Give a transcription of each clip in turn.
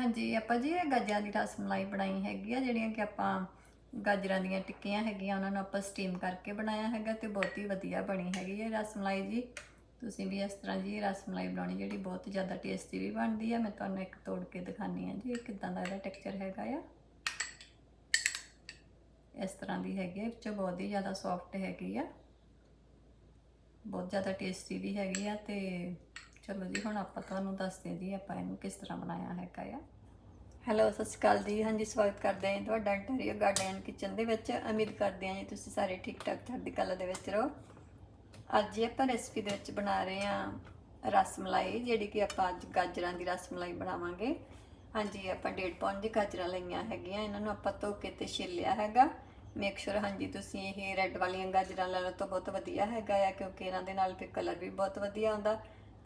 ਹਾਂਜੀ, ਆਪਾਂ ਜੀ ਇਹ ਗਾਜਰਾਂ ਦੀ ਰਸ ਮਲਾਈ ਬਣਾਈ ਹੈਗੀ ਆ, ਜਿਹੜੀਆਂ ਕਿ ਆਪਾਂ ਗਾਜਰਾਂ ਦੀਆਂ ਟਿੱਕੀਆਂ ਹੈਗੀਆਂ, ਉਹਨਾਂ ਨੂੰ ਆਪਾਂ ਸਟੀਮ ਕਰਕੇ ਬਣਾਇਆ ਹੈਗਾ ਤੇ ਬਹੁਤ ਹੀ ਵਧੀਆ ਬਣੀ ਹੈਗੀ ਹੈ ਰਸ ਮਲਾਈ ਜੀ। ਤੁਸੀਂ ਵੀ ਇਸ ਤਰ੍ਹਾਂ ਜੀ ਰਸ ਮਲਾਈ ਬਣਾਉਣੀ, ਜਿਹੜੀ ਬਹੁਤ ਜ਼ਿਆਦਾ ਟੇਸਟੀ ਵੀ ਬਣਦੀ ਹੈ ਮੈਂ ਤੁਹਾਨੂੰ ਇੱਕ ਤੋੜ ਕੇ ਦਿਖਾਨੀ ਆ ਜੀ, ਇਹ ਕਿਦਾਂ ਦਾ ਇਹਦਾ ਟੈਕਸਚਰ ਹੈਗਾ ਆ। ਇਸ ਤਰ੍ਹਾਂ ਦੀ ਹੈਗੀ ਹੈ ਵਿੱਚੋਂ ਬਹੁਤ ਹੀ ਜ਼ਿਆਦਾ ਸੌਫਟ ਹੈਗੀ ਆ। ਬਹੁਤ ਜ਼ਿਆਦਾ ਟੇਸਟੀ ਵੀ ਹੈਗੀ ਆ ਤੇ ਚਲੋ ਜੀ, ਹੁਣ ਆਪਾਂ ਤੁਹਾਨੂੰ ਦੱਸਦੇ ਜੀ ਆਪਾਂ ਇਹਨੂੰ ਕਿਸ ਤਰ੍ਹਾਂ ਬਣਾਇਆ ਹੈਗਾ ਆ। ਹੈਲੋ ਸਤਿ ਸ਼੍ਰੀ ਅਕਾਲ ਜੀ। ਹਾਂਜੀ, ਸਵਾਗਤ ਕਰਦੇ ਹਾਂ ਤੁਹਾਡਾ ਇੰਟੀਰੀਅਰ ਗਾਰਡਨ ਕਿਚਨ ਦੇ ਵਿੱਚ। ਉਮੀਦ ਕਰਦੇ ਹਾਂ ਜੀ ਤੁਸੀਂ ਸਾਰੇ ਠੀਕ ਠਾਕ ਚੜ੍ਹਦੀ ਕਲਾ ਦੇ ਵਿੱਚ ਰਹੋ। ਅੱਜ ਜੀ ਆਪਾਂ ਰੈਸਪੀ ਦੇ ਵਿੱਚ ਬਣਾ ਰਹੇ ਹਾਂ ਰਸ ਮਲਾਈ, ਜਿਹੜੀ ਕਿ ਆਪਾਂ ਅੱਜ ਗਾਜਰਾਂ ਦੀ ਰਸ ਮਲਾਈ ਬਣਾਵਾਂਗੇ। ਹਾਂਜੀ, ਆਪਾਂ ਡੇਢ ਪੌਂਡ ਦੀ ਗਾਜਰਾਂ ਲਈਆਂ ਹੈਗੀਆਂ। ਇਹਨਾਂ ਨੂੰ ਆਪਾਂ ਧੋ ਕੇ ਤੇ ਛਿੱਲਿਆ ਹੈਗਾ। ਮੇਕ ਸ਼ੋਰ ਹਾਂਜੀ, ਤੁਸੀਂ ਇਹ ਰੈੱਡ ਵਾਲੀਆਂ ਗਾਜਰਾਂ ਲੈ ਲਓ ਤਾਂ ਬਹੁਤ ਵਧੀਆ ਹੈਗਾ ਆ, ਕਿਉਂਕਿ ਇਹਨਾਂ ਦੇ ਨਾਲ ਫਿਰ ਕਲਰ ਵੀ ਬਹੁਤ ਵਧੀਆ ਆਉਂਦਾ।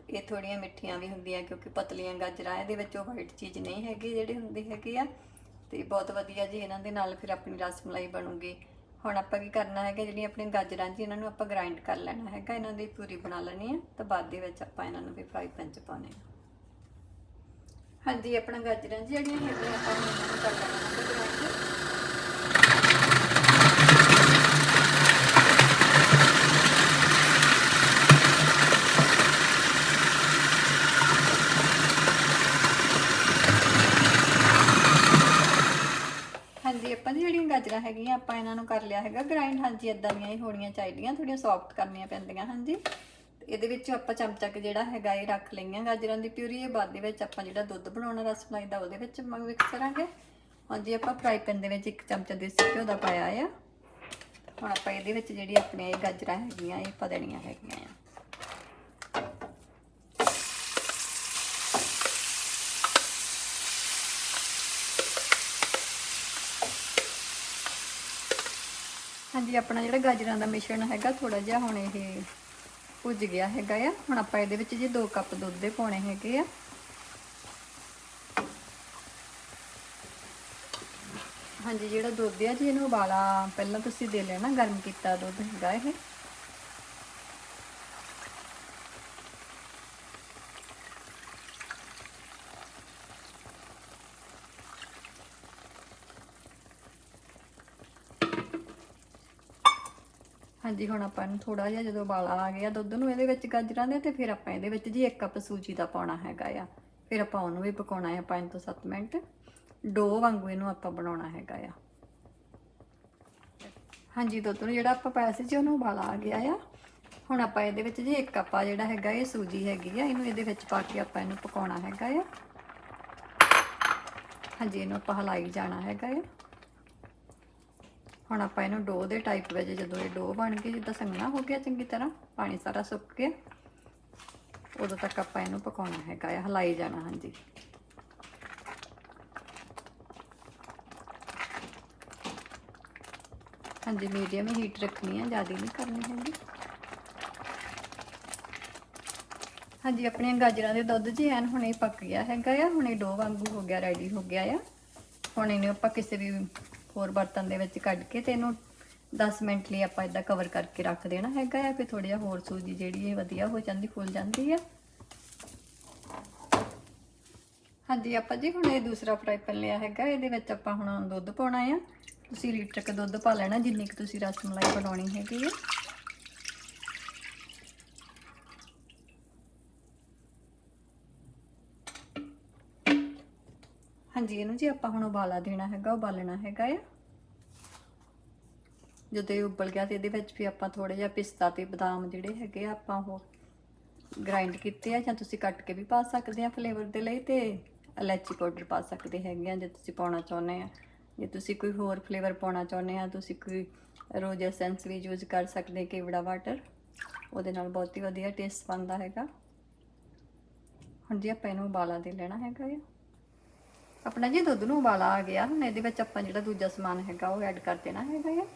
ਇਹ ਥੋੜੀਆਂ ਮਿੱਠੀਆਂ ਵੀ ਹੁੰਦੀਆਂ ਕਿਉਂਕਿ ਪਤਲੀਆਂ ਗਾਜਰਾਂ, ਇਹਦੇ ਵਿੱਚ ਉਹ ਵਾਈਟ ਚੀਜ਼ ਨਹੀਂ ਹੈਗੀ ਜਿਹੜੀ ਹੁੰਦੀ ਹੈਗੀ ਆ। ਤੇ ਬਹੁਤ ਵਧੀਆ ਜੀ ਇਹਨਾਂ ਦੇ ਨਾਲ ਫਿਰ ਆਪਣੀ ਰਸਮਲਾਈ ਬਣੂਗੀ। ਹੁਣ ਆਪਾਂ ਕੀ ਕਰਨਾ ਹੈਗਾ, ਜਿਹੜੀਆਂ ਆਪਣੀਆਂ ਗਾਜਰਾਂ ਜੀ ਇਹਨਾਂ ਨੂੰ ਆਪਾਂ ਗ੍ਰਾਈਂਡ ਕਰ ਲੈਣਾ ਹੈਗਾ, ਇਹਨਾਂ ਦੀ ਪੂਰੀ ਬਣਾ ਲੈਣੀ ਹੈ ਤਾਂ ਬਾਅਦ ਦੇ ਵਿੱਚ ਆਪਾਂ ਇਹਨਾਂ ਨੂੰ ਵੀ ਫਰਾਈ ਪੈਨ 'ਚ ਪਾਉਣੇ ਆ। ਹਾਂਜੀ, ਆਪਣਾ ਗਾਜਰਾਂ ਜੀ ਜਿਹੜੀਆਂ ਹੈਗੀਆਂ ਆਪਾਂ ਇਹਨਾਂ ਨੂੰ ਕਰ ਲੈਣਾ ਹੈਗਾ ਗ੍ਰਾਈਂਡ ਹਾਂਜੀ ਆਪਾਂ ਜੀ ਜਿਹੜੀਆਂ ਗਾਜਰਾਂ ਹੈਗੀਆਂ ਆਪਾਂ ਇਹਨਾਂ ਨੂੰ ਕਰ ਲਿਆ ਹੈਗਾ ਗ੍ਰਾਈਂਡ ਹਾਂਜੀ ਇਦਾਂ ਦੀਆਂ ਹੀ ਹੋਣੀਆਂ ਚਾਹੀਦੀਆਂ ਥੋੜੀਆਂ ਸੌਫਟ ਕਰਨੀਆਂ ਪੈਂਦੀਆਂ, ਹਾਂਜੀ। ਤੇ ਇਹਦੇ ਵਿੱਚ ਆਪਾਂ ਚਮਚਾ ਕੁ ਜਿਹੜਾ ਹੈਗਾ ਇਹ ਰੱਖ ਲਈਆਂ, ਗਾਜਰਾਂ ਦੀ ਪਿਊਰੀ, ਇਹ ਬਾਅਦ ਦੇ ਵਿੱਚ ਆਪਾਂ ਜਿਹੜਾ ਦੁੱਧ ਬਣਾਉਣਾ ਰਸਮਲਾਈ ਦਾ ਉਹਦੇ ਵਿੱਚ ਮਿਕਸ ਕਰਾਂਗੇ। ਹਾਂਜੀ, ਆਪਾਂ ਫਰਾਈ ਪੈਨ ਦੇ ਵਿੱਚ ਇੱਕ ਚਮਚਾ ਦੇਸੀ ਘਿਓ ਦਾ ਪਾਇਆ ਆ। ਹੁਣ ਆਪਾਂ ਇਹਦੇ ਵਿੱਚ ਜਿਹੜੀ ਆਪਣੀਆਂ ਇਹ ਗਾਜਰਾਂ ਹੈਗੀਆਂ, ਇਹ ਪਾ ਦੇਣੀਆਂ ਹੈਗੀਆਂ ਆ। ਹਾਂਜੀ, ਆਪਣਾ ਜਿਹੜਾ ਗਾਜਰਾਂ ਦਾ ਮਿਸ਼ਰਣ ਹੈਗਾ ਥੋੜਾ ਜਿਹਾ ਹੁਣ ਇਹ ਭੁੱਜ ਗਿਆ ਹੈਗਾ ਆ। ਹੁਣ ਆਪਾਂ ਇਹਦੇ ਵਿੱਚ ਜੀ 2 ਕੱਪ ਦੁੱਧ ਦੇ ਪਾਉਣੇ ਹੈਗੇ ਆ। ਹਾਂਜੀ, ਜਿਹੜਾ ਦੁੱਧ ਆ ਜੀ, ਇਹਨੂੰ ਉਬਾਲਾ ਪਹਿਲਾਂ ਤੁਸੀਂ ਦੇ ਲੈਣਾ, ਗਰਮ ਕੀਤਾ ਦੁੱਧ ਹੈਗਾ ਇਹ। ਹਾਂਜੀ, ਹੁਣ ਆਪਾਂ ਇਹਨੂੰ ਥੋੜਾ ਜਿਹਾ ਜਦੋਂ ਉਬਾਲਾ ਆ ਗਿਆ ਦੁੱਧ ਨੂੰ ਇਹਦੇ ਵਿੱਚ ਗਾਜਰਾਂ ਦੇ ਤੇ ਫਿਰ ਆਪਾਂ ਇਹਦੇ ਵਿੱਚ ਜੀ 1 ਕੱਪ ਸੂਜੀ ਦਾ ਪਾਉਣਾ ਹੈਗਾ ਆ। ਫਿਰ ਆਪਾਂ ਉਹਨੂੰ ਵੀ ਪਕਾਉਣਾ ਹੈ 5 ਤੋਂ 7 ਮਿੰਟ। ਡੋ ਵਾਂਗੂ ਇਹਨੂੰ ਆਪਾਂ ਬਣਾਉਣਾ ਹੈਗਾ ਆ। ਹਾਂਜੀ, ਦੁੱਧ ਨੂੰ ਜਿਹੜਾ ਆਪਾਂ ਪਾਇਆ ਸੀ ਜੀ, ਉਹਨੂੰ ਉਬਾਲਾ ਆ ਗਿਆ ਆ। ਹੁਣ ਆਪਾਂ ਇਹਦੇ ਵਿੱਚ ਜੀ 1 ਕੱਪ ਆ ਜਿਹੜਾ ਹੈਗਾ ਇਹ ਸੂਜੀ ਹੈਗੀ ਆ, ਇਹਨੂੰ ਇਹਦੇ ਵਿੱਚ ਪਾ ਕੇ ਆਪਾਂ ਇਹਨੂੰ ਪਕਾਉਣਾ ਹੈਗਾ ਆ। ਹਾਂਜੀ, ਇਹਨੂੰ ਆਪਾਂ ਹਲਾਈ ਜਾਣਾ ਹੈਗਾ ਆ। ਹੁਣ ਆਪਾਂ ਇਹਨੂੰ ਡੋ ਦੇ ਟਾਈਪ ਵਿੱਚ, ਜਦੋਂ ਇਹ ਡੋ ਬਣ ਗਈ, ਜਿੱਦਾਂ ਸੰਘਣਾ ਹੋ ਗਿਆ ਚੰਗੀ ਤਰ੍ਹਾਂ, ਪਾਣੀ ਸਾਰਾ ਸੁੱਕ ਗਿਆ। ਉਦੋਂ ਤੱਕ ਆਪਾਂ ਇਹਨੂੰ ਪਕਾਉਣਾ ਹੈਗਾ ਆ, ਹਲਾਈ ਜਾਣਾ, ਹਾਂਜੀ। ਹਾਂਜੀ ਮੀਡੀਅਮ ਹੀਟ ਰੱਖਣੀ ਹੈ ਜ਼ਿਆਦਾ ਨਹੀਂ ਕਰਨੀ ਹੈਗੀ। ਹਾਂਜੀ, ਆਪਣੀਆਂ ਗਾਜਰਾਂ ਦੇ ਦੁੱਧ ਜੀ ਐਨ ਹੁਣੇ ਪੱਕ ਗਿਆ ਹੈਗਾ ਆ, ਹੁਣੇ ਡੋ ਵਾਂਗੂ ਹੋ ਗਿਆ ਰੈਡੀ ਹੋ ਗਿਆ ਆ। ਹੁਣ ਇਹਨੂੰ ਆਪਾਂ ਕਿਸੇ ਵੀ ਹੋਰ ਬਰਤਨ ਦੇ ਵਿੱਚ ਕੱਢ ਕੇ ਤੇ ਇਹਨੂੰ 10 ਮਿੰਟ ਲਈ ਆਪਾਂ ਇਦਾਂ ਕਵਰ ਕਰਕੇ ਰੱਖ ਦੇਣਾ ਹੈਗਾ ਆ, ਫਿਰ ਥੋੜੀ ਜਿਹਾ ਹੋਰ ਸੂਜੀ ਜਿਹੜੀ ਹੈ ਵਧੀਆ ਹੋ ਜਾਂਦੀ, ਫੁੱਲ ਜਾਂਦੀ ਆ। ਹਾਂਜੀ, ਆਪਾਂ ਜੀ ਹੁਣ ਇਹ ਦੂਸਰਾ ਫਰਾਈ ਪੈਨ ਲਿਆ ਹੈਗਾ, ਇਹਦੇ ਵਿੱਚ ਆਪਾਂ ਹੁਣ ਦੁੱਧ ਪਾਉਣਾ ਆ। ਤੁਸੀਂ ਲੀਟਰ ਕ ਦੁੱਧ ਪਾ ਲੈਣਾ, ਜਿੰਨੀ ਕੁ ਤੁਸੀਂ ਰਸ ਮਲਾਈ ਬਣਾਉਣੀ ਹੈਗੀ ਆ। ਹਾਂਜੀ, ਇਹਨੂੰ ਜੀ ਆਪਾਂ ਹੁਣ ਉਬਾਲਾ ਦੇਣਾ ਹੈਗਾ, ਉਬਾਲਣਾ ਹੈਗਾ ਆ। ਜਦੋਂ ਇਹ ਉਬਲ ਗਿਆ ਤੇ ਇਹਦੇ ਵਿੱਚ ਵੀ ਆਪਾਂ ਥੋੜੇ ਜਿਹਾ ਪਿਸਤਾ ਤੇ ਬਦਾਮ ਜਿਹੜੇ ਹੈਗੇ ਆ, ਆਪਾਂ ਉਹ ਗ੍ਰਾਈਂਡ ਕੀਤੇ ਆ ਜਾਂ ਤੁਸੀਂ ਕੱਟ ਕੇ ਵੀ ਪਾ ਸਕਦੇ ਆ ਫਲੇਵਰ ਦੇ ਲਈ ਤੇ ਇਲਾਚੀ ਪਾਊਡਰ ਪਾ ਸਕਦੇ ਹੈਗੇ ਆ ਜੇ ਤੁਸੀਂ ਪਾਉਣਾ ਚਾਹੁੰਦੇ ਆ। ਜੇ ਤੁਸੀਂ ਕੋਈ ਹੋਰ ਫਲੇਵਰ ਪਾਉਣਾ ਚਾਹੁੰਦੇ ਆ, ਤੁਸੀਂ ਕੋਈ ਰੋਜ਼ ਐਸੈਂਸ ਵੀ ਯੂਜ਼ ਕਰ ਸਕਦੇ ਕੇਵੜਾ ਵਾਟਰ ਉਹਦੇ ਨਾਲ ਬਹੁਤ ਹੀ ਵਧੀਆ ਟੇਸਟ ਬਣਦਾ ਹੈਗਾ। ਹੁਣ ਜੀ ਆਪਾਂ ਇਹਨੂੰ ਉਬਾਲਾ ਦੇ ਲੈਣਾ ਹੈਗਾ ਆ। ਆਪਣਾ ਜੀ ਦੁੱਧ ਨੂੰ ਉਬਾਲਾ ਆ ਗਿਆ, ਹੁਣ ਇਹਦੇ ਵਿੱਚ ਆਪਾਂ ਜਿਹੜਾ ਦੂਜਾ ਸਮਾਨ ਹੈਗਾ ਉਹ ਐਡ ਕਰ ਦੇਣਾ ਹੈਗਾ ਆ।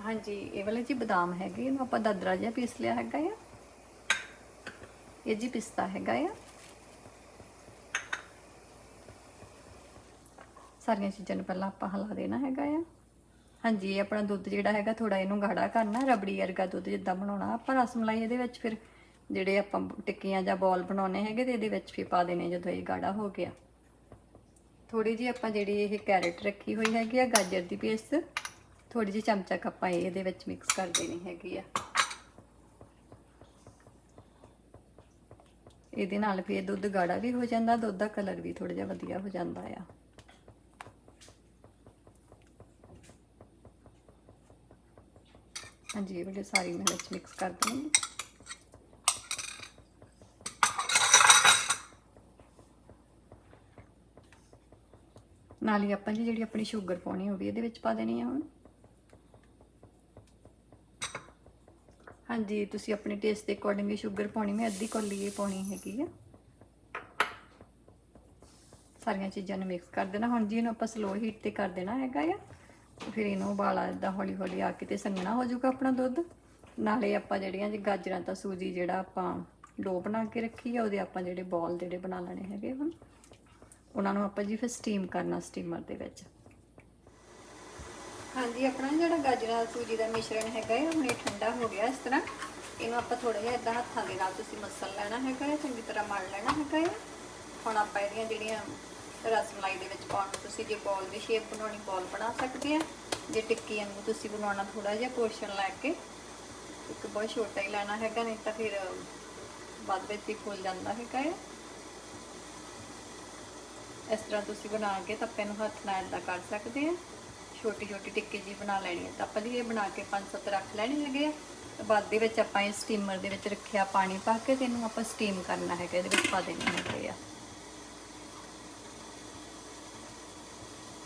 ਹਾਂਜੀ, ਇਹ ਵਾਲੇ ਜੀ ਬਦਾਮ ਹੈਗੇ, ਇਹਨੂੰ ਆਪਾਂ ਦਦਰਾ ਜਿਹਾ ਪੀਸ ਲਿਆ ਹੈਗਾ ਆ। ਇਹ ਜੀ ਪਿਸਤਾ ਹੈਗਾ ਆ। ਸਾਰੀਆਂ ਚੀਜ਼ਾਂ ਨੂੰ ਪਹਿਲਾਂ ਆਪਾਂ ਹਿਲਾ ਦੇਣਾ ਹੈਗਾ ਆ। ਹਾਂਜੀ, ਇਹ ਆਪਣਾ ਦੁੱਧ ਜਿਹੜਾ ਹੈਗਾ ਥੋੜਾ ਇਹਨੂੰ ਗਾੜਾ ਕਰਨਾ, ਰਬੜੀ ਵਰਗਾ ਦੁੱਧ ਜਿੱਦਾਂ ਬਣਾਉਣਾ। ਆਪਾਂ ਰਸਮਲਾਈ ਇਹਦੇ ਵਿੱਚ ਫਿਰ ਜਿਹੜੇ ਆਪਾਂ ਟਿੱਕੀਆਂ ਜਾਂ ਬੋਲ ਬਣਾਉਣੇ ਹੈਗੇ ਤੇ ਇਹਦੇ ਵਿੱਚ ਵੀ ਪਾ ਦੇਣੇ ਜਦੋਂ ਇਹ ਗਾੜਾ ਹੋ ਗਿਆ। ਥੋੜੀ ਜਿਹੀ ਆਪਾਂ ਜਿਹੜੀ ਇਹ ਕੈਰਟ ਰੱਖੀ ਹੋਈ ਹੈਗੀ ਆ, ਗਾਜਰ ਦੀ ਪੇਸਟ ਥੋੜੀ ਜਿਹੀ ਚਮਚਾ ਕੁ ਆਪਾਂ ਇਹ ਇਹਦੇ ਵਿੱਚ ਮਿਕਸ ਕਰ ਦੇਣੀ ਹੈਗੀ ਆ। ਇਹਦੇ ਨਾਲ ਫਿਰ ਦੁੱਧ ਗਾੜਾ ਵੀ ਹੋ ਜਾਂਦਾ, ਦੁੱਧ ਦਾ ਕਲਰ ਵੀ ਥੋੜਾ ਜਿਹਾ ਵਧੀਆ ਹੋ ਜਾਂਦਾ ਆ। ਹਾਂਜੀ, ਇਹ ਵਾਲੀ ਸਾਰੀ ਮੈਂ ਵਿੱਚ ਮਿਕਸ ਕਰ ਦਵਾਂਗੀ। ਨਾਲ ਹੀ ਆਪਾਂ ਜੀ ਜਿਹੜੀ ਆਪਣੀ ਸ਼ੂਗਰ ਪਾਉਣੀ ਉਹ ਵੀ ਇਹਦੇ ਵਿੱਚ ਪਾ ਦੇਣੀ ਆ ਹੁਣ। ਹਾਂਜੀ, ਤੁਸੀਂ ਆਪਣੇ ਟੇਸਟ ਦੇ ਅਕੋਰਡਿੰਗ ਹੀ ਸ਼ੂਗਰ ਪਾਉਣੀ, ਮੈਂ ਅੱਧੀ ਕੌਲੀ ਪਾਉਣੀ ਹੈਗੀ ਆ। ਸਾਰੀਆਂ ਚੀਜ਼ਾਂ ਨੂੰ ਮਿਕਸ ਕਰ ਦੇਣਾ। ਹੁਣ ਜੀ ਇਹਨੂੰ ਆਪਾਂ ਸਲੋ ਹੀਟ ਤੇ ਕਰ ਦੇਣਾ ਹੈਗਾ ਆ। ਫਿਰ ਇਹਨੂੰ ਉਬਾਲਾ ਇਦਾਂ ਹੌਲੀ ਹੌਲੀ ਆ ਕੇ ਤੇ ਸੰਘਣਾ ਹੋ ਜਾਊਗਾ ਆਪਣਾ ਦੁੱਧ। ਨਾਲੇ ਆਪਾਂ ਜਿਹੜੀਆਂ ਜੀ ਗਾਜਰਾਂ ਤਾਂ ਸੂਜੀ ਜਿਹੜਾ ਆਪਾਂ ਡੋ ਬਣਾ ਕੇ ਰੱਖੀ ਆ, ਉਹਦੇ ਆਪਾਂ ਜਿਹੜੇ ਬੋਲ ਜਿਹੜੇ ਬਣਾ ਲੈਣੇ ਹੈਗੇ ਹੁਣ। ਉਹਨਾਂ ਨੂੰ ਆਪਾਂ ਜੀ ਫਿਰ ਸਟੀਮ ਕਰਨਾ ਸਟੀਮਰ ਦੇ ਵਿੱਚ। ਹਾਂਜੀ, ਆਪਣਾ ਜਿਹੜਾ ਗਾਜਰਾਂ ਸੂਜੀ ਦਾ ਮਿਸ਼ਰਣ ਹੈਗਾ ਇਹ ਹੁਣ ਠੰਡਾ ਹੋ ਗਿਆ ਇਸ ਤਰ੍ਹਾਂ। ਇਹਨੂੰ ਆਪਾਂ ਥੋੜਾ ਜਿਹਾ ਇਦਾਂ ਹੱਥਾਂ ਦੇ ਨਾਲ ਤੁਸੀਂ ਮਸਲ ਲੈਣਾ ਹੈਗਾ ਹੈ ਚੰਗੀ ਤਰ੍ਹਾਂ ਮਲ ਲੈਣਾ ਹੈਗਾ ਹੈ ਹੁਣ ਆਪਾਂ ਇਹਦੀਆਂ ਜਿਹੜੀਆਂ ਰਸਮਲਾਈ ਦੇ ਵਿੱਚ ਪਾਉਣ ਨੂੰ ਤੁਸੀਂ ਜੇ ਬੋਲ ਦੀ ਸ਼ੇਪ ਬਣਾਉਣੀ ਬੋਲ ਬਣਾ ਸਕਦੇ ਆ। ਜੇ ਟਿੱਕੀ ਵਾਂਗੂ ਤੁਸੀਂ ਬਣਾਉਣਾ ਥੋੜਾ ਜਿਹਾ ਪੋਰਸ਼ਨ ਲੈ ਕੇ, ਇੱਕ ਬਹੁਤ ਛੋਟਾ ਹੀ ਲੈਣਾ ਹੈਗਾ, ਨਹੀਂ ਤਾਂ ਫਿਰ ਬਾਅਦ ਵਿੱਚ ਹੀ ਫੁੱਲ ਜਾਂਦਾ ਹੈਗਾ ਹੈ ਇਸ ਤਰ੍ਹਾਂ ਤੁਸੀਂ ਬਣਾ ਕੇ ਤੱਪੇ ਨੂੰ ਹੱਥ ਨਾਲ ਇਦਾਂ ਕਰ ਸਕਦੇ ਆ ਛੋਟੀ ਛੋਟੀ ਟਿੱਕੀ ਜੀ ਬਣਾ ਲੈਣੀ ਹੈ। ਤਾਂ ਆਪਾਂ ਜੀ ਇਹ ਬਣਾ ਕੇ ਪੰਜ ਸੱਤ ਰੱਖ ਲੈਣੇ ਹੈਗੇ ਆ। ਤੇ ਬਾਅਦ ਦੇ ਵਿੱਚ ਆਪਾਂ ਇਹ ਸਟੀਮਰ ਦੇ ਵਿੱਚ ਰੱਖਿਆ ਪਾਣੀ ਪਾ ਕੇ ਤੇ ਇਹਨੂੰ ਆਪਾਂ ਸਟੀਮ ਕਰਨਾ ਹੈਗਾ, ਇਹਦੇ ਵਿੱਚ ਪਾ ਦੇਣੇ ਹੈਗੇ ਆ।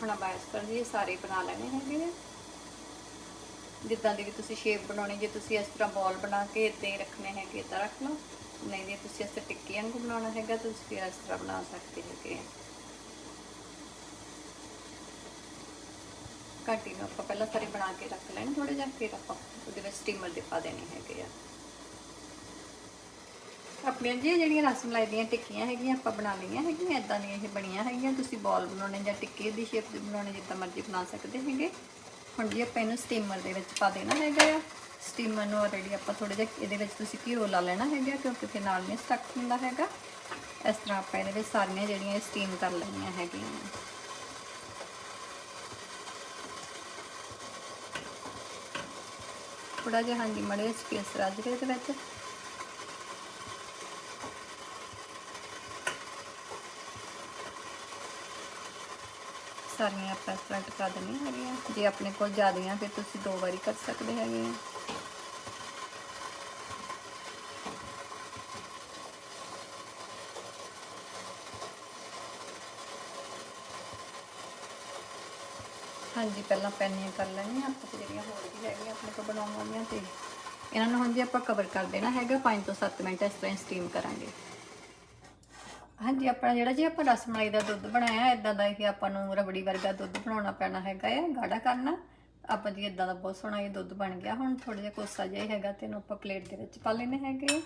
ਹੁਣ ਆਪਾਂ ਇਸ ਤਰ੍ਹਾਂ ਜੀ ਇਹ ਸਾਰੇ ਬਣਾ ਲੈਣੇ ਹੈਗੇ ਆ। ਜਿੱਦਾਂ ਦੀ ਵੀ ਤੁਸੀਂ ਸ਼ੇਪ ਬਣਾਉਣੀ, ਜੇ ਤੁਸੀਂ ਇਸ ਤਰ੍ਹਾਂ ਬਾਲ ਬਣਾ ਕੇ ਇੱਦਾਂ ਹੀ ਰੱਖਣੇ ਹੈਗੇ ਤਾਂ ਰੱਖ ਲਓ। ਨਹੀਂ ਜੇ ਤੁਸੀਂ ਇਸ ਤਰ੍ਹਾਂ ਟਿੱਕੀ ਵਾਂਗੂ ਬਣਾਉਣਾ ਹੈਗਾ, ਤੁਸੀਂ ਫਿਰ ਇਸ ਤਰ੍ਹਾਂ ਬਣਾ ਸਕਦੇ ਹੈਗੇ ਆ। ਘਾਟੀ ਨੂੰ ਆਪਾਂ ਪਹਿਲਾਂ ਸਾਰੇ ਬਣਾ ਕੇ ਰੱਖ ਲੈਣੇ ਥੋੜੇ ਜਿਹਾ ਫਿਰ ਆਪਾਂ ਉਹਦੇ ਵਿੱਚ ਸਟੀਮਰ ਦੇ ਪਾ ਦੇਣੇ ਹੈਗੇ ਆ। ਆਪਣੀਆਂ ਜੀ ਜਿਹੜੀਆਂ ਰਸਮਲਾਈ ਦੀਆਂ ਟਿੱਕੀਆਂ ਹੈਗੀਆਂ ਆਪਾਂ ਬਣਾ ਲਈਆਂ ਹੈਗੀਆਂ ਇਦਾਂ ਦੀਆਂ ਇਹ ਬਣੀਆਂ ਹੈਗੀਆਂ, ਤੁਸੀਂ ਬਾਲ ਬਣਾਉਣੇ ਜਾਂ ਟਿੱਕੇ ਦੀ ਸ਼ੇਪ ਦੇ ਬਣਾਉਣੇ, ਜਿੱਦਾਂ ਮਰਜ਼ੀ ਬਣਾ ਸਕਦੇ ਹੈਗੇ। ਹੁਣ ਜੀ ਆਪਾਂ ਇਹਨੂੰ ਸਟੀਮਰ ਦੇ ਵਿੱਚ ਪਾ ਦੇਣਾ ਹੈਗਾ ਆ। ਸਟੀਮਰ ਨੂੰ ਆਲਰੇਡੀ ਆਪਾਂ ਥੋੜੇ ਜਿਹਾ ਇਹਦੇ ਵਿੱਚ ਤੁਸੀਂ ਘਿਓ ਲਾ ਲੈਣਾ ਹੈਗਾ, ਕਿਉਂਕਿ ਫਿਰ ਨਾਲ ਨਹੀਂ ਸਟਕ ਹੁੰਦਾ ਹੈਗਾ। ਇਸ ਤਰ੍ਹਾਂ ਆਪਾਂ ਇਹਦੇ ਵਿੱਚ ਸਾਰੀਆਂ ਜਿਹੜੀਆਂ ਸਟੀਮ ਕਰ ਲੈਣੀਆਂ ਹੈਗੀਆਂ ਥੋੜਾ ਜਿਹਾ, ਹਾਂਜੀ, ਮੜੇ ਸਪੇਸ ਰੱਜ ਕੇ ਇਹਦੇ ਵਿੱਚ। ਸਾਰੀਆਂ ਆਪਾਂ ਇਸ ਤਰ੍ਹਾਂ ਟਕਾ ਦੇਣੀਆਂ ਹੈਗੀਆਂ ਜੇ ਆਪਣੇ ਕੋਲ ਜ਼ਿਆਦੀਆਂ ਫਿਰ ਤੁਸੀਂ ਦੋ ਵਾਰੀ ਕਰ ਸਕਦੇ ਹੈਗੇ ਆ। ਹਾਂਜੀ, ਪਹਿਲਾਂ ਪੈਨੀਆਂ ਕਰ ਲੈਣੀਆਂ ਆਪਾਂ ਤੇ ਜਿਹੜੀਆਂ ਹੋਰ ਵੀ ਹੈਗੀਆਂ ਆਪਣੇ ਕੋਲ ਬਣਾਉਣ ਵਾਲੀਆਂ ਤੇ ਇਹਨਾਂ ਨੂੰ ਹੁਣ ਜੀ ਆਪਾਂ ਕਵਰ ਕਰ ਦੇਣਾ ਹੈਗਾ। 5 ਤੋਂ 7 ਮਿੰਟ ਇਸ ਤਰ੍ਹਾਂ ਸਟੀਮ ਕਰਾਂਗੇ। ਹਾਂਜੀ, ਆਪਣਾ ਜਿਹੜਾ ਜੀ ਆਪਾਂ ਰਸ ਮਲਾਈ ਦਾ ਦੁੱਧ ਬਣਾਇਆ ਇਦਾਂ ਦਾ ਇਹ ਆਪਾਂ ਨੂੰ ਰਬੜੀ ਵਰਗਾ ਦੁੱਧ ਬਣਾਉਣਾ ਪੈਣਾ ਹੈਗਾ ਹੈ ਗਾੜਾ ਕਰਨਾ। ਆਪਾਂ ਜੀ ਇਦਾਂ ਦਾ ਬਹੁਤ ਸੋਹਣਾ ਇਹ ਦੁੱਧ ਬਣ ਗਿਆ। ਹੁਣ ਥੋੜਾ ਜਿਹਾ ਕੋਸਾ ਜਿਹਾ ਹੀ ਹੈਗਾ ਤੇ ਇਹਨੂੰ ਆਪਾਂ ਪਲੇਟ ਦੇ ਵਿੱਚ ਪਾ ਲੈਣੇ ਹੈਗੇ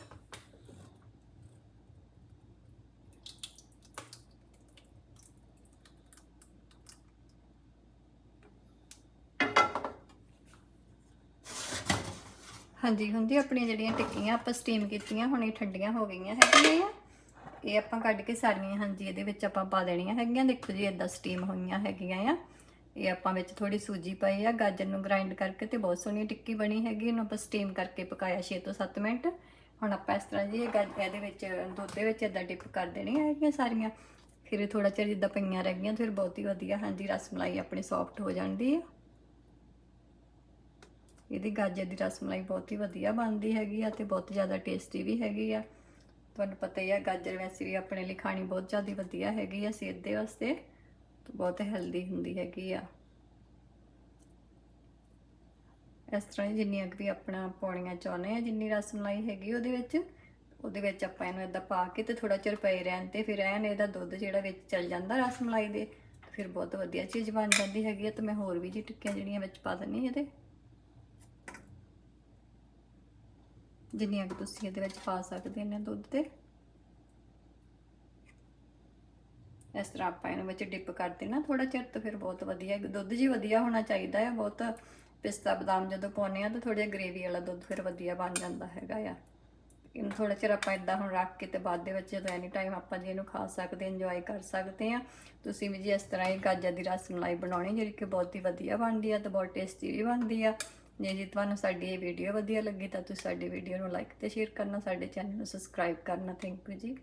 ਹਾਂਜੀ, ਹੁੰਦੀ ਆਪਣੀਆਂ ਜਿਹੜੀਆਂ ਟਿੱਕੀਆਂ ਆਪਾਂ ਸਟੀਮ ਕੀਤੀਆਂ, ਹੁਣ ਇਹ ਠੰਡੀਆਂ ਹੋ ਗਈਆਂ ਹੈਗੀਆਂ ਆ। ਇਹ ਆਪਾਂ ਕੱਢ ਕੇ ਸਾਰੀਆਂ, ਹਾਂਜੀ, ਇਹਦੇ ਵਿੱਚ ਆਪਾਂ ਪਾ ਦੇਣੀਆਂ ਹੈਗੀਆਂ। ਦੇਖੋ ਜੀ ਇਦਾਂ ਸਟੀਮ ਹੋਈਆਂ ਹੈਗੀਆਂ ਆ। ਇਹ ਆਪਾਂ ਵਿੱਚ ਥੋੜੀ ਸੂਜੀ ਪਾਈ ਆ, ਗਾਜਰ ਨੂੰ ਗ੍ਰਾਈਂਡ ਕਰਕੇ ਤੇ ਬਹੁਤ ਸੋਹਣੀ ਟਿੱਕੀ ਬਣੀ ਹੈਗੀ। ਇਹਨੂੰ ਆਪਾਂ ਸਟੀਮ ਕਰਕੇ ਪਕਾਇਆ 6 ਤੋਂ 7 ਮਿੰਟ। ਹੁਣ ਆਪਾਂ ਇਸ ਤਰ੍ਹਾਂ ਜੀ ਇਹ ਗਾਜ- ਇਹਦੇ ਵਿੱਚ, ਦੁੱਧ ਦੇ ਵਿੱਚ ਇਦਾਂ ਡਿਪ ਕਰ ਦੇਣੀਆਂ ਹੈਗੀਆਂ ਸਾਰੀਆਂ। ਫਿਰ ਇਹ ਥੋੜਾ ਚਿਰ ਜਿੱਦਾਂ ਪਈਆਂ ਰਹਿ ਗਈਆਂ, ਫਿਰ ਬਹੁਤ ਹੀ ਵਧੀਆ, ਹਾਂਜੀ ਰਸਮਲਾਈ ਆਪਣੀ ਸੌਫਟ ਹੋ ਜਾਂਦੀ ਹੈ ਇਹਦੀ ਗਾਜਰ ਦੀ ਰਸਮਲਾਈ ਬਹੁਤ ਹੀ ਵਧੀਆ ਬਣਦੀ ਹੈਗੀ ਆ ਤੇ ਬਹੁਤ ਜ਼ਿਆਦਾ ਟੇਸਟੀ ਵੀ ਹੈਗੀ ਆ। ਤੁਹਾਨੂੰ ਪਤਾ ਹੀ ਆ, ਗਾਜਰ ਵੈਸੇ ਵੀ ਆਪਣੇ ਲਈ ਖਾਣੀ ਬਹੁਤ ਜ਼ਿਆਦਾ ਵਧੀਆ ਹੈਗੀ ਆ ਸਿਹਤ ਦੇ ਵਾਸਤੇ ਬਹੁਤ ਹੈਲਦੀ ਹੁੰਦੀ ਹੈਗੀ ਆ। ਇਸ ਤਰ੍ਹਾਂ ਹੀ ਜਿੰਨੀਆਂ ਕੁ ਵੀ ਆਪਣਾ ਪਾਉਣੀਆਂ ਚਾਹੁੰਦੇ ਆ, ਜਿੰਨੀ ਰਸਮਲਾਈ ਹੈਗੀ ਉਹਦੇ ਵਿੱਚ ਉਹਦੇ ਵਿੱਚ ਆਪਾਂ ਇਹਨੂੰ ਇਦਾਂ ਪਾ ਕੇ ਤੇ ਥੋੜਾ ਚਿਰ ਪਏ ਰਹਿਣ ਤੇ ਫਿਰ ਐਨ ਇਹਦਾ ਦੁੱਧ ਜਿਹੜਾ ਵਿੱਚ ਚਲ ਜਾਂਦਾ ਰਸਮਲਾਈ ਦੇ ਫਿਰ ਬਹੁਤ ਵਧੀਆ ਚੀਜ਼ ਬਣ ਜਾਂਦੀ ਹੈਗੀ ਆ ਤੇ ਮੈਂ ਹੋਰ ਵੀ ਜੀ ਟਿੱਕੀਆਂ ਜਿਹੜੀਆਂ ਵਿੱਚ ਪਾ ਦਿੰਨੀ ਇਹਦੇ। ਜਿੰਨੀਆਂ ਕਿ ਤੁਸੀਂ ਇਹਦੇ ਵਿੱਚ ਪਾ ਸਕਦੇ ਨੇ ਦੁੱਧ ਤੇ। ਇਸ ਤਰ੍ਹਾਂ ਆਪਾਂ ਇਹਨੂੰ ਵਿੱਚ ਡਿਪ ਕਰ ਦੇਣਾ। ਥੋੜਾ ਚਿਰ ਤਾਂ ਫਿਰ ਬਹੁਤ ਵਧੀਆ, ਦੁੱਧ ਜੀ ਵਧੀਆ ਹੋਣਾ ਚਾਹੀਦਾ ਹੈ ਬਹੁਤ ਪਿਸਤਾ ਬਦਾਮ ਜਦੋਂ ਪਾਉਂਦੇ ਆ ਤਾਂ ਥੋੜਾ ਜਿਹਾ ਗ੍ਰੇਵੀ ਵਾਲਾ ਦੁੱਧ ਫਿਰ ਵਧੀਆ ਬਣ ਜਾਂਦਾ ਹੈਗਾ ਆ। ਇਹਨੂੰ ਥੋੜਾ ਚਿਰ ਆਪਾਂ ਇਦਾਂ ਹੁਣ ਰੱਖ ਕੇ ਤੇ ਬਾਅਦ ਦੇ ਵਿੱਚ ਜਦੋਂ ਐਨੀ ਟਾਈਮ ਆਪਾਂ ਜੀ ਇਹਨੂੰ ਖਾ ਸਕਦੇ ਇੰਜੋਏ ਕਰ ਸਕਦੇ ਆ ਤੁਸੀਂ ਵੀ ਜੀ ਇਸ ਤਰ੍ਹਾਂ ਹੀ ਗਾਜਰ ਦੀ ਰਸ ਮਲਾਈ ਬਣਾਉਣੀ ਜਿਹੜੀ ਕਿ ਬਹੁਤ ਹੀ ਵਧੀਆ ਬਣਦੀ ਆ ਤੇ ਬਹੁਤ ਟੇਸਟੀ ਵੀ ਬਣਦੀ ਆ। ਜੇ ਜੀ ਤੁਹਾਨੂੰ ਸਾਡੀ ਇਹ ਵੀਡੀਓ ਵਧੀਆ ਲੱਗੀ ਤਾਂ ਤੁਸੀਂ ਸਾਡੀ ਵੀਡੀਓ ਨੂੰ ਲਾਈਕ ਤੇ ਸ਼ੇਅਰ ਕਰਨਾ, ਸਾਡੇ ਚੈਨਲ ਨੂੰ ਸਬਸਕ੍ਰਾਈਬ ਕਰਨਾ ਥੈਂਕ ਯੂ ਜੀ।